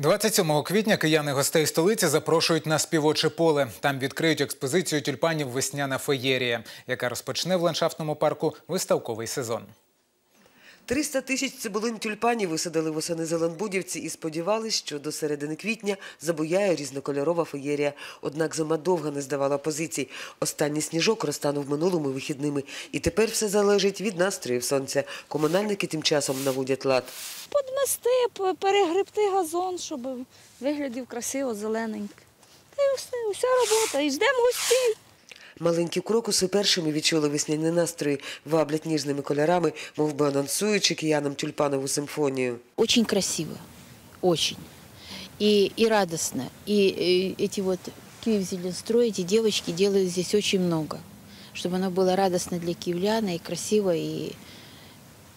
27 квітня кияни гостей столиці запрошують на співоче поле. Там відкриють експозицію тюльпанів Весняна феєрія, яка розпочне в ландшафтному парку виставковий сезон. 300 тисяч цибулин тюльпанів висадили восени Зеленбудівці і сподівались, що до середини квітня забуяє різнокольорова феєрія. Однак зима довго не здавала позицій. Останній сніжок розтанув минулими вихідними. І тепер все залежить від настроїв сонця. Комунальники тим часом наводять лад. Подмести, перегребти газон, щоб виглядів красиво, зелененько. Та й все, уся робота. І ждемо гостей. Маленькі крокуси першими відчули весняні настрої, ваблять ніжними кольорами, мов би анонсуючи киянам тюльпанову симфонію. Очень красиво, очень. И, и радостно. И, э, эти вот Киевзеленстрой, эти девочки делают здесь очень много, чтобы оно было радостно для киевляна и красиво, и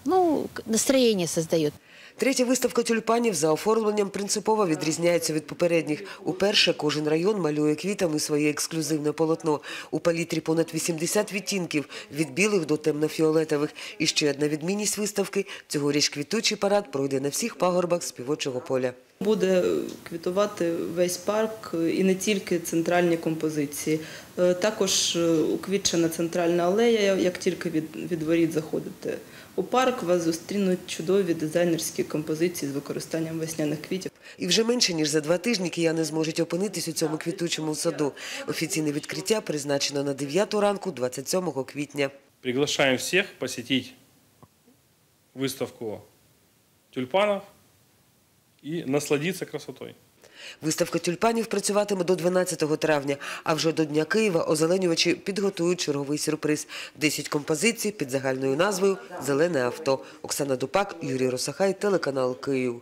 ну, к- настроение создает. Третя виставка тюльпанів за оформленням принципово відрізняється від попередніх. Уперше кожен район малює квітами своє ексклюзивне полотно. У палітрі понад 80 відтінків від білих до темно-фіолетових. І ще одна відмінність виставки – цьогоріч квітучий парад пройде на всіх пагорбах співочого поля. Буде квітувати весь парк і не тільки центральні композиції. Е, Також е, уквітчена центральна алея. Як тільки від, від воріт заходите у парк, вас зустрінуть чудові дизайнерські композиції з використанням весняних квітів. І вже менше ніж за два тижні кияни зможуть опинитись у цьому квітучому саду. Офіційне відкриття призначено на 9 ранку 27 квітня. Приглашаємо всіх посетити виставку тюльпанів і насладитися красотой. Виставка тюльпанів працюватиме до 12 травня, а вже до Дня Києва озеленювачі підготують черговий сюрприз. 10 композицій під загальною назвою «Зелене авто». Оксана Дупак, Юрій Росахай, телеканал «Київ».